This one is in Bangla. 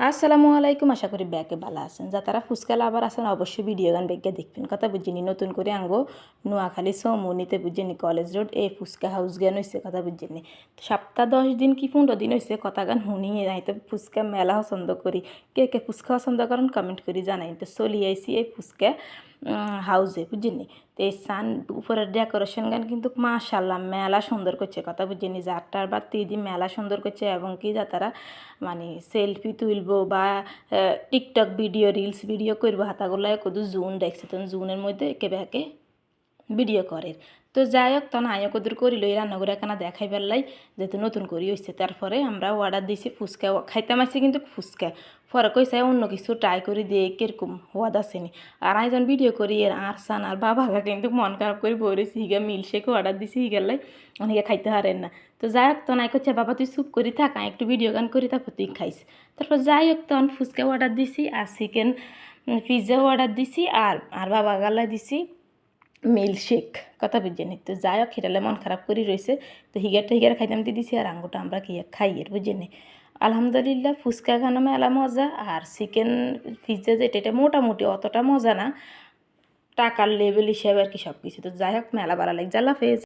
আসসালামু আলাইকুম, আশা করি ব্যাকে ভালো আছেন। যা তারা ফুচকালা আবার আসেন অবশ্যই ভিডিও গান বেগে দেখবেন। কথা বুঝিনি নতুন করে আঙ্গো নোয়াখালী সমুনিতে বুঝিনি কলেজ রোড এই ফুচকা হাউস গান হয়েছে কথা বুঝিনি সপ্তাহ দশ দিন কি পনেরো দিন হয়েছে কথা গান শুনিয়ে নাই তো ফুচকা মেলা পছন্দ করি। কে কে ফুচকা পছন্দ করেন কমেন্ট করি জানাই তো চলি আইসি এই ফুচকা হাউসে বুঝিনি তো এই সান, উপরের ডেকোরেশন গান কিন্তু মাশাল্লাহ মেলা সুন্দর করছে, কথা বুঝিনি যারটার বা দিদি মেলা সুন্দর করছে, এবং কি যা তারা মানে সেলফি তুলবো বা টিকটক ভিডিও রিলস ভিডিও করব হাতাগুলো কদু জুন দেখছে, তখন জুনের মধ্যে একে ভিডিও করে। তো যাই হোক তখন আয়ো কদুর করিল এই রান্নাগুলো কেনা দেখাই পেলাই যেহেতু নতুন করি হয়েছে তারপরে আমরা অর্ডার দিয়েছি ফুচকা। খাইতাম আসছি কিন্তু ফুচকা। পরে কইসে অন্য কিছু ট্রাই করে দিয়ে কীরকম হওয়াদ আসেনি আর আমি যখন ভিডিও করি, এর আর সান আর বাবাকে কিন্তু মন খারাপ করে বলেছি হিগা মিল্কশেকও অর্ডার দিছি হিগালাই অনেকে খাইতে পারেন না। তো যাই হোক তখন করছে বাবা, তুই চুপ করি থাক একটু ভিডিও গান করি, তারপর তুই খাইস। তারপর যাই হোক তখন ফুচকা অর্ডার দিছি, আর চিকেন পিৎজাও অর্ডার দিছি, আর আর বাবা গালা দিছি। মিল্কশেক, কথা বুঝে নি। তো যাই হোক খেটালে মন খারাপ করে রয়েছে তো হিগারটা হিগার খাইতাম দিয়ে দিছি আর আঙ্গুটা আমরা কি খাই আর বুঝে নি। আলহামদুলিল্লাহ, ফুচকা খানো মেলা মজা আর চিকেন পিজ্জা যেটা, এটা মোটামুটি অতটা মজা না। টাকার লেভেল হিসেবে আর কি সব কিছু তো যাই হোক, মেলা বাড়া লাগে জ্বালা হাফেজ।